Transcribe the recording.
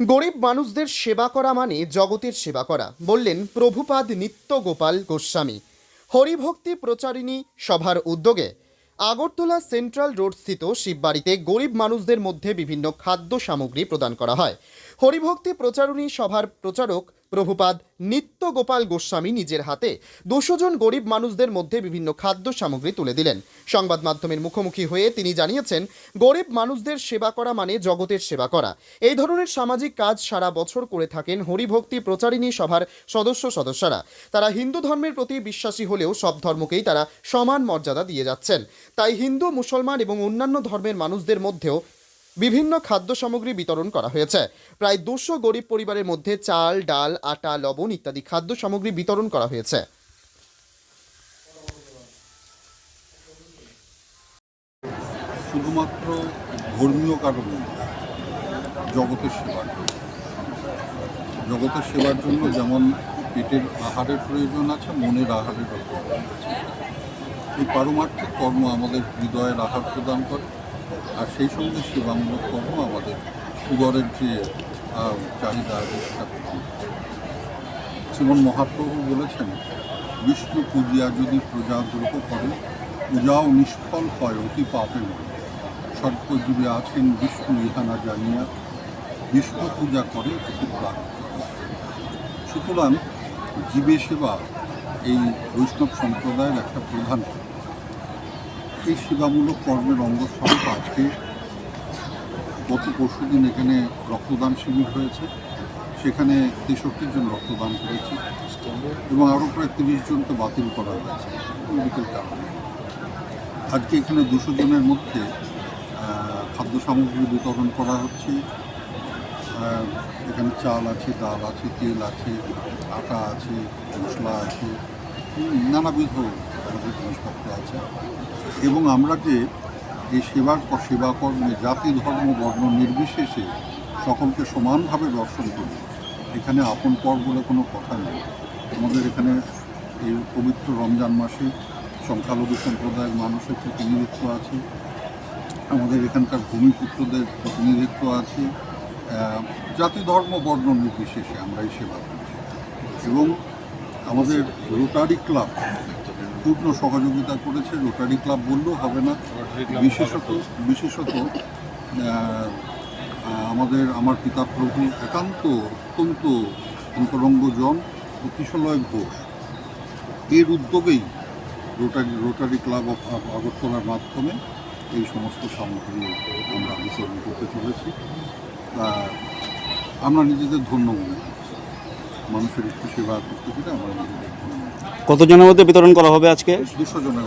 গরিব মানুষদের সেবা করা মানে জগতের সেবা করা। বললেন প্রভুপাদ নিত্য গোপাল গোস্বামী, হরিভক্তি প্রচারিণী সভার উদ্যোগে। আগরতলা সেন্ট্রাল রোডস্থিত শিববাড়িতে গরিব মানুষদের মধ্যে বিভিন্ন খাদ্য সামগ্রী প্রদান করা হয়। হরিভক্তি প্রচারণী সভার প্রচারক প্রভুপাদ নিত্য গোপাল গোস্বামী নিজের হাতে দুশো জন গরিব মানুষদের মধ্যে বিভিন্ন খাদ্য সামগ্রী তুলে দিলেন। সংবাদ মাধ্যমের মুখোমুখি হয়ে তিনি জানিয়েছেন, গরিব মানুষদের সেবা করা মানে জগতের সেবা করা। এই ধরনের সামাজিক কাজ সারা বছর করে থাকেন হরিভক্তি প্রচারিণী সভার সদস্য সদস্যরা। তারা হিন্দু ধর্মের প্রতি বিশ্বাসী হলেও সব ধর্মকেই তারা সমান মর্যাদা দিয়ে যাচ্ছেন। তাই হিন্দু, মুসলমান এবং অন্যান্য ধর্মের মানুষদের মধ্যেও বিভিন্ন খাদ্য সামগ্রী বিতরণ করা হয়েছে। প্রায় দুশো গরিব পরিবারের মধ্যে চাল, ডাল, আটা, লবণ ইত্যাদি খাদ্য সামগ্রী বিতরণ করা হয়েছে। শুধুমাত্র ধর্মীয় কারণে জগতের সেবার জগতের সেবার জন্য যেমন পেটের আহারের প্রয়োজন আছে, মনের আহারের প্রয়োজন আছে। এই পারমার্থিক কর্ম আমাদের হৃদয়ের আহার প্রদান করে। আর সেই সঙ্গে সেবামূলক কর্ম আমাদের উদরের যে চাহিদা সেটা শ্রীমন মহাপ্রভু বলেছেন, বিষ্ণু পূজিয়া যদি প্রজা দ্রোহ করে, পূজাও নিষ্ফল হয় অতি পাপে মনে। সর্পজীবে আছেন বিষ্ণু ইহানা জানিয়া বিষ্ণু পূজা করে অতি প্রাণ সুতরাং জীবে সেবা এই বৈষ্ণব সম্প্রদায়ের একটা প্রধান। এই সেবামূলক কর্মের অঙ্গস্বরূপ আজকে গত পরশু দিন এখানে রক্তদান শিবির হয়েছে। সেখানে তেষট্টি জন রক্তদান করেছে এবং আরও প্রায় তিরিশ জনকে বাতিল করা হয়েছে মেডিকেল কারণে। আজকে এখানে দুশো জনের মধ্যে খাদ্য সামগ্রী বিতরণ করা হচ্ছে। এখানে চাল আছে, ডাল আছে, তেল আছে, আটা আছে, মশলা আছে। নানাবিধ আমাদের জিনিসপত্র আছে। এবং আমরা যে এই সেবার সেবা কর্মে, জাতি, ধর্ম, বর্ণ নির্বিশেষে সকলকে সমানভাবে দর্শন করি। এখানে আপন পর বলে কোনো কথা নেই। আমাদের এখানে এই পবিত্র রমজান মাসে সংখ্যালঘু সম্প্রদায়ের মানুষের প্রতিনিধিত্ব আছে। আমাদের এখানকার ভূমিপুত্রদের প্রতিনিধিত্ব আছে। জাতি, ধর্ম, বর্ণ নির্বিশেষে আমরা এই সেবা করছি এবং আমাদের রোটারি ক্লাব পূর্ণ সহযোগিতা করেছে রোটারি ক্লাব বললেও হবে না। বিশেষত বিশেষত আমাদের আমার পিতা প্রভু একান্ত অত্যন্ত অন্তরঙ্গজন ও কিশলয় ঘোষ। এর উদ্যোগেই রোটারি রোটারি ক্লাব অফ আগরতলার মাধ্যমে এই সমস্ত সামগ্রী আমরা বিতরণ করতে চলেছি। আমরা নিজেদের ধন্য মনে করছি মানুষের একটু সেবা করতে আমরা মনে। কতজনের মধ্যে বিতরণ করা হবে আজকে? দুশো জনের